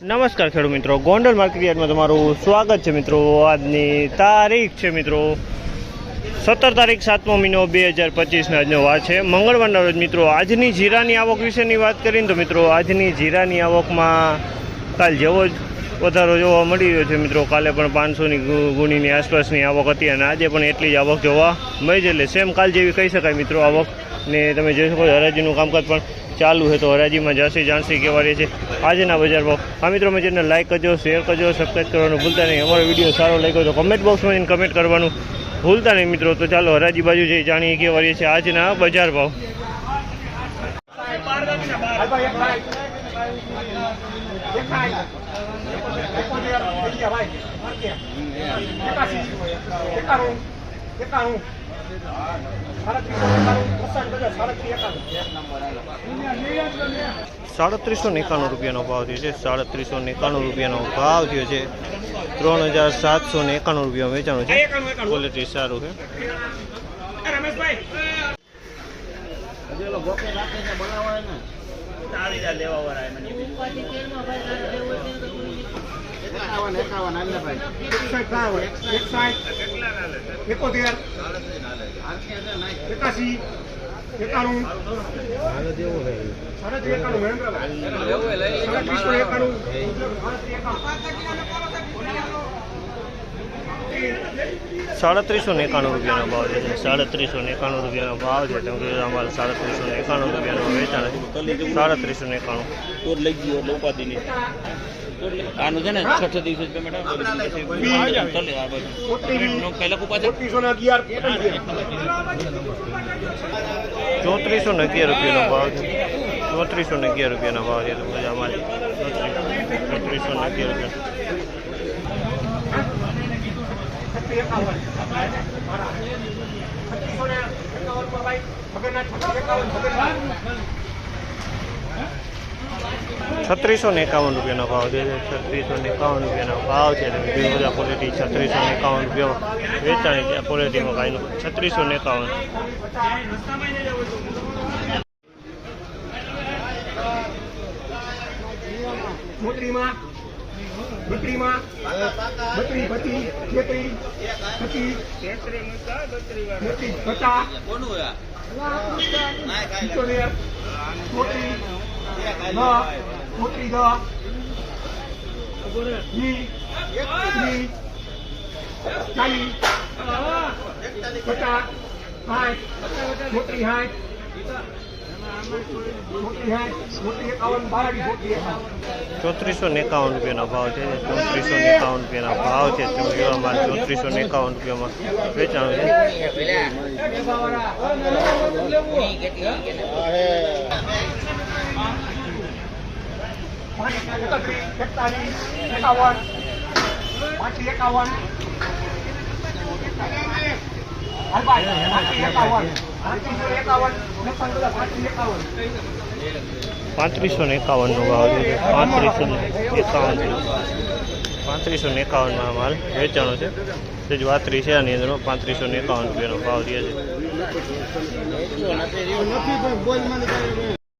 નમસ્કાર ખેડૂત મિત્રો, ગોંડલ માર્કેટયાર્ડમાં તમારું સ્વાગત છે મિત્રો. આજની તારીખ છે મિત્રો, સત્તર તારીખ સાતમો મહિનો બે હજાર પચીસના આજનો વાત છે. મંગળવારના રોજ મિત્રો, આજની જીરાની આવક વિશેની વાત કરીને તો મિત્રો, આજની જીરાની આવકમાં કાલ જેવો જ વધારો જોવા મળી રહ્યો છે મિત્રો. કાલે પણ પાંચસોની ગુણીની આસપાસની આવક હતી અને આજે પણ એટલી જ આવક જોવા મળી છે. એટલે સેમ કાલ જેવી કહી શકાય મિત્રો, આવક ને તમે જોઈ શકો હરાજીનું કામકાજ પણ ચાલુ છે. તો હરાજીમાં જાસી જાણસી કેવા રહે છે આજના બજાર ભાવ આ મિત્રો મેં જેને લાઈક કરજો શેર કરજો સબસ્ક્રાઈબ કરવાનું ભૂલતા નહીં. અમારો વીડિયો સારો લાગ્યો તો કમેન્ટ બોક્સમાં જઈને કમેન્ટ કરવાનું ભૂલતા નહીં મિત્રો. તો ચાલો, હરાજી બાજુ જઈ જાણીએ કેવા રહી છે આજના બજાર ભાવ. સાડત્રીસો એકાણું રૂપિયાનો ભાવ થયો છે. સાડત્રીસો એકાણું રૂપિયાનો ભાવ થયો છે. ત્રણ હજાર સાતસો ને એકાણું રૂપિયા વેચાણું છે. ક્વોલિટી સારું છે. એકાવન એકાવન હાલે ભાઈ. એકોતેર એકાસી એકાણું. એકાણું મહેન્દ્રભાઈ એકાણું. સાડત્રીસો ને એકાણું રૂપિયાનો ભાવ છે સાડત્રીસો એકાણું રૂપિયાનો ભાવ છે કેમ કે અમારે સાડત્રીસો એકાણું રૂપિયાનો વેચાણ છે. સાડત્રીસો એકાણું. લઈ ગયો એટલે ઉપાધિ આનું છે ને છઠ્ઠ દિવસે પેમેન્ટ ચાલે. આ બાજુ પહેલા કુપા ચોત્રીસો ને અગિયાર રૂપિયાનો ભાવ છે. ચોત્રીસો ને અગિયાર રૂપિયાનો ભાવ છે. અમારે ચોત્રીસો ને અગિયાર રૂપિયા. છત્રીસો ને એકાવન રૂપિયાનો ભાવ છે, છત્રીસો ને એકાવન રૂપિયાનો ભાવ છે ઘણી બધા ક્વોલિટી છત્રીસો ને એકાવન રૂપિયા વેચાણી છે. ક્વોલિટીમાં ભાઈનું છત્રીસો ને એકાવન. મોટરીમાં બકરીમાં બકરી બત્રી ખેતરી પછી મોટી પચાસ પિત્તોતેર દસ મોટી દસ ચાલીસ પચાસ સાઠ મોટી સાઠ મોટી સાઠ મોટી એકાવન બારાવી મોટી એકાવન ચોત્રીસો ને એકાવન રૂપિયાનો ભાવ છે ચોત્રીસો ને એકાવન રૂપિયાનો ભાવ છે તમે જોવા અમારે ચોત્રીસો ને એકાવન રૂપિયામાં વેચાણ છે એકત્રીસ એકતાલીસ એકાવન પાંચી એકાવન એકાવન એકાવન એકાવન પાંત્રીસો ને એકાવનનો ભાવ છે. પાંત્રીસો ને એકાવન. પાંત્રીસો ને એકાવનમાં માલ વેચાણો છે. તે જ વાતરી છે, આની અંદર પાંત્રીસો ને એકાવન રૂપિયાનો ભાવ દે છે.